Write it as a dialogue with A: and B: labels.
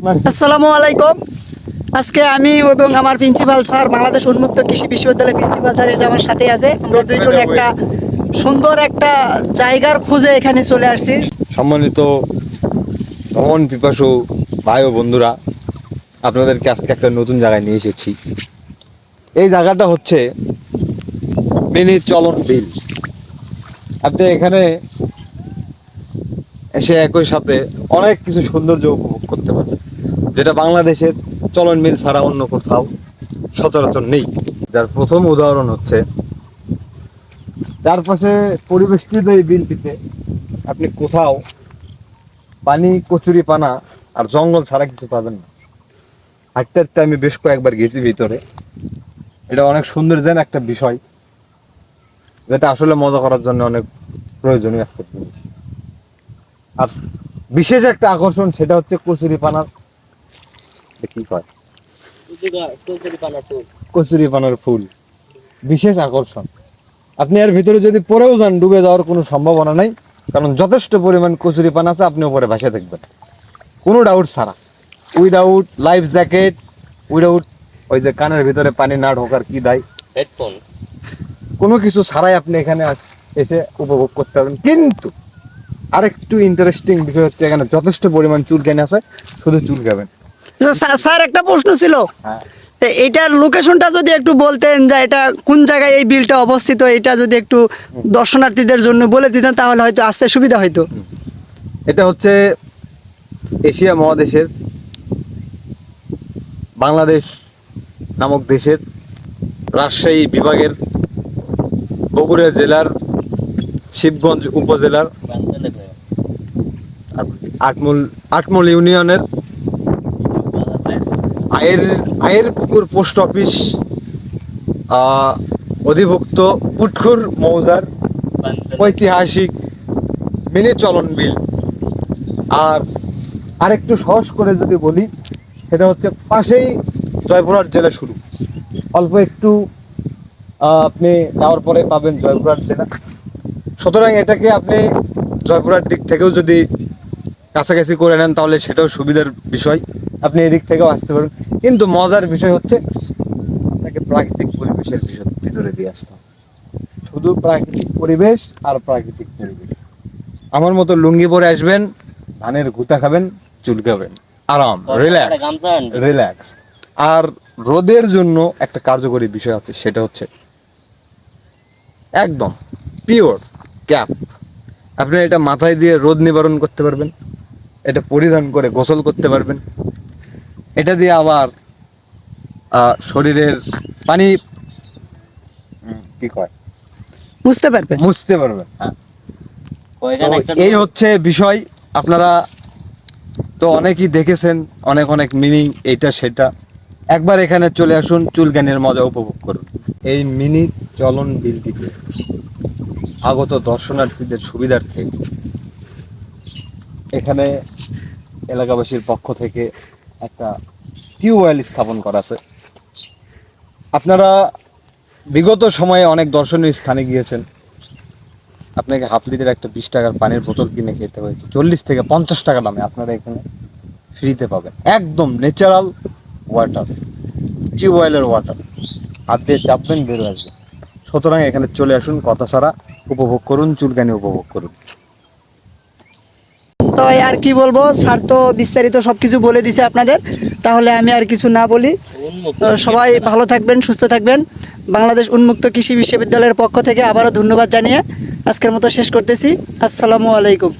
A: আসসালামু আলাইকুম। আজকে আমি এবং আমার প্রিন্সিপাল স্যার বাংলাদেশ উন্মুক্ত কৃষি বিশ্ববিদ্যালয়ের প্রিন্সিপাল স্যার যে আমার সাথে আছে। আমরা দুইজন একটা সুন্দর একটা জায়গার খুঁজে এখানে চলে আসছি।
B: সম্মানিত ভ্রমণ পিপাসু ভাই ও বন্ধুরা আপনাদেরকে আজকে একটা নতুন জায়গায় নিয়ে এসেছি। এই জায়গাটা হচ্ছে মিনি চলন বিল। আপনি এখানে এসে একই সাথে অনেক কিছু সৌন্দর্য উপভোগ করতে পারেন। যেটা বাংলাদেশের চলন মিল ছাড়া অন্য কোথাও সচরাচর নেই। যার প্রথম উদাহরণ হচ্ছে, চারপাশে পরিবেষ্টিত এই বিলটিতে আপনি কোথাও পানি, কচুরি পানা আর জঙ্গল ছাড়া কিছু পাবেন না। হাঁটতে হাঁটতে আমি বেশ কয়েকবার গেছি ভিতরে। এটা অনেক সৌন্দর্যের একটা বিষয়। যেটা আসলে মজা করার জন্য অনেক প্রয়োজনীয়। একটা জিনিস আর বিশেষ একটা আকর্ষণ সেটা হচ্ছে কচুরি পানার কি কয়? কচুরি পানার ফুল। বিশেষ আকর্ষণ। আপনি এর ভিতরে যদি পরেও যান ডুবে যাওয়ার কোনো সম্ভাবনা নাই। কারণ যথেষ্ট পরিমাণ কচুরি পান আছে আপনি উপরে ভাসে থাকবেন কোনো ডাউট ছাড়া। উইদাউট লাইফ জ্যাকেট উইদাউট ওই যে কানের ভিতরে পানি না ঢোকার কি দায়?
C: হেডফোন
B: কোনো কিছু ছাড়াই আপনি এখানে এসে উপভোগ করতে পারবেন। কিন্তু আরেকটু ইন্টারেস্টিং বিষয় হচ্ছে এখানে যথেষ্ট পরিমাণ চুল চুলকানি আছে শুধু চুল চুলকাবেন
A: স্যার- স্যার একটা প্রশ্ন ছিল।
B: হ্যাঁ।
A: এটার লোকেশনটা যদি একটু বলতেন যে এটা কোন জায়গায় এই বিলটা অবস্থিত এটা যদি একটু দর্শনার্থীদের জন্য বলে দিতেন তাহলে হয়তো আসতে সুবিধা হতো
B: এটা হচ্ছে এশিয়া মহাদেশের বাংলাদেশ নামক দেশের রাজশাহী বিভাগের বগুড়া জেলার শিবগঞ্জ উপজেলার আটমূল আটমূল ইউনিয়নের আয়ের আয়ের পুকুর পোস্ট অফিস অধিভুক্ত পুটখুর মৌজার ঐতিহাসিক মিনি চলন বিল। আর আরেকটু সহজ করে যদি বলি, সেটা হচ্ছে পাশেই জয়পুরহাট জেলা শুরু। অল্প একটু আপনি যাওয়ার পরে পাবেন জয়পুরহাট জেলা। সুতরাং এটাকে আপনি জয়পুরহাট দিক থেকেও যদি কাছাকাছি করে নেন, তাহলে সেটাও সুবিধার বিষয়। আপনি এদিক থেকেও আসতে পারেন কিন্তু মজার বিষয় হচ্ছে তাকে প্রাকৃতিক পরিবেশের ভিতরে দিয়ে আসতে হবে। শুধু প্রাকৃতিক পরিবেশ আর প্রাকৃতিক পরিবেশ। আমার মতো লুঙ্গি পরে আসবেন ধানের গুতা খাবেন চুলকাবেন আরাম রিল্যাক্স রিল্যাক্স আর রোদের জন্য একটা কার্যকরী বিষয় আছে সেটা হচ্ছে একদম পিওর ক্যাপ আপনি এটা মাথায় দিয়ে রোদ নিবারণ করতে পারবেন এটা পরিধান করে গোসল করতে পারবেন। এটা দিয়ে আবার আহ, শরীরের পানি কি কয়?
A: বুঝতে পারবেন
B: মুছতে পারবেন হ্যাঁ। এই হচ্ছে বিষয় আপনারা তো অনেকেই দেখেছেন অনেক অনেক মিনিং এইটা সেটা। একবার এখানে চলে আসুন চুলকানির মজা উপভোগ করুন। এই মিনি চলন বিলটিতে আগত দর্শনার্থীদের সুবিধার্থে এখানে এলাকাবাসীর পক্ষ থেকে একটা টিউবওয়েল স্থাপন করা আছে। আপনারা বিগত সময়ে অনেক দর্শনীয় স্থানে গিয়েছেন। আপনাকে হাফ লিটার একটা বিশ টাকার পানির বোতল কিনে খেতে হয়েছে। চল্লিশ থেকে পঞ্চাশ টাকা দামে আপনারা এখানে ফ্রিতে পাবেন। একদম ন্যাচারাল ওয়াটার টিউবওয়েলের ওয়াটার হাত দিয়ে চাপবেন বেরো আসবে সুতরাং এখানে চলে আসুন, কথা ছাড়া উপভোগ করুন, চুলকানি উপভোগ করুন।
A: তো আর কি বলব? স্যার তো বিস্তারিত সব কিছু বলে দিছে আপনাদের। তাহলে আমি আর কিছু না বলি। তো সবাই ভালো থাকবেন সুস্থ থাকবেন। বাংলাদেশ উন্মুক্ত কৃষি বিশ্ববিদ্যালয়ের পক্ষ থেকে আবারও ধন্যবাদ জানিয়ে আজকের মতো শেষ করতেছি। আসসালামু আলাইকুম।